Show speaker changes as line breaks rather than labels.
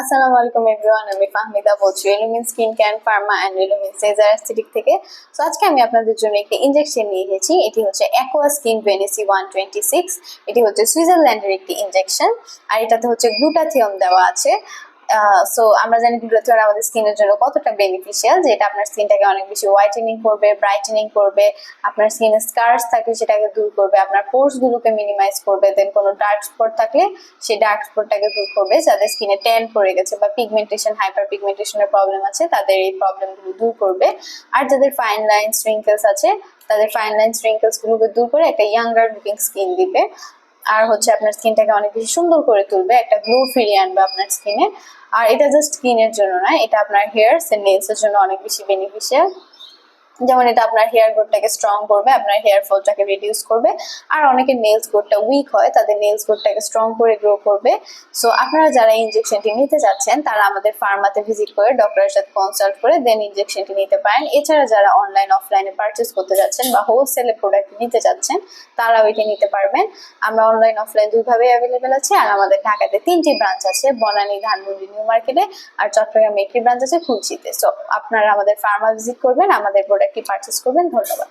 আসসালামু আলাইকুম এভরিওয়ান আমি ফাহমিদা বলছি Elumin skin can pharma and Elumin Caesar aesthetic থেকে। সো আজকে আমি আপনাদের জন্য একটি ইঞ্জেকশন নিয়ে এসেছি, এটি হচ্ছে অ্যাকোয়া স্কিন ভেনেসি ওয়ান টোয়েন্টি সিক্স এটি হচ্ছে সুইজারল্যান্ডের একটি ইঞ্জেকশন আর এটাতে হচ্ছে গ্লুটাথিয়ন দেওয়া আছে। সো আমরা জানি গ্লুটাথিয়ন আমাদের স্কিনের জন্য কতটা বেনিফিশিয়াল যে এটা আপনার স্কিনটাকে অনেক বেশি হোয়াইটেনিং করবে ব্রাইটেনিং করবে, আপনার স্কিনে স্কার্স থাকলে সেটাকে দূর করবে, আপনার পোর্স গুলোকে মিনিমাইজ করবে দেন কোনো ডার্ক স্পট থাকলে সেই ডার্ক স্পটটাকে দূর করবে, যাদের স্কিনে ট্যান পড়ে গেছে বা পিগমেন্টেশন হাইপার পিগমেন্টেশনের প্রবলেম আছে, তাদের এই প্রবলেমগুলো দূর করবে। আর যাদের ফাইন লাইন্স রিঙ্কেলস আছে, তাদের ফাইন লাইন্স রিঙ্কেলস গুলোকে দূর করে একটা ইয়াঙ্গার লুকিং স্কিন দিবে। আর হচ্ছে আপনার স্কিনটাকে অনেক বেশি সুন্দর করে তুলবে, একটা গ্লো ফিরিয়ে আনবে আপনার স্কিনে। আর এটা জাস্ট স্কিনের জন্য না, এটা আপনার হেয়ারস এন্ড নেলস এর জন্য অনেক বেশি বেনিফিশিয়াল যেমন এটা আপনার হেয়ার গ্রোথটাকে স্ট্রং করবে, আপনার হেয়ার ফলটাকে রিডিউস করবে, আর অনেকের নেলস গ্রোথটা উইক হয়, তাদের নেলস গ্রোথটাকে স্ট্রং করে গ্রো করবে। সো আপনারা যারা ইনজেকশনটি নিতে চাচ্ছেন তারা আমাদের ফার্মাতে ভিজিট করে ডক্টরের সাথে কনসাল্ট করে দেন ইনজেকশনটি নিতে পারেন। এছাড়া যারা অনলাইন অফলাইনে পারচেস করতে যাচ্ছেন বা হোলসেলে প্রোডাক্ট নিতে চাচ্ছেন তারাও এটি নিতে পারবেন। আমরা অনলাইন অফলাইন দুইভাবে অ্যাভেলেবেল আছে, আর আমাদের ঢাকাতে তিনটি ব্রাঞ্চ আছে, বনানী, ধানমন্ডি, নিউ মার্কেটে, আর চট্টগ্রামে একটি ব্রাঞ্চ আছে, খুলশিতে। সো আপনারা আমাদের ফার্মা ভিজিট করবেন, আমাদের প্রোডাক্টটি পারচেস করবেন ধন্যবাদ।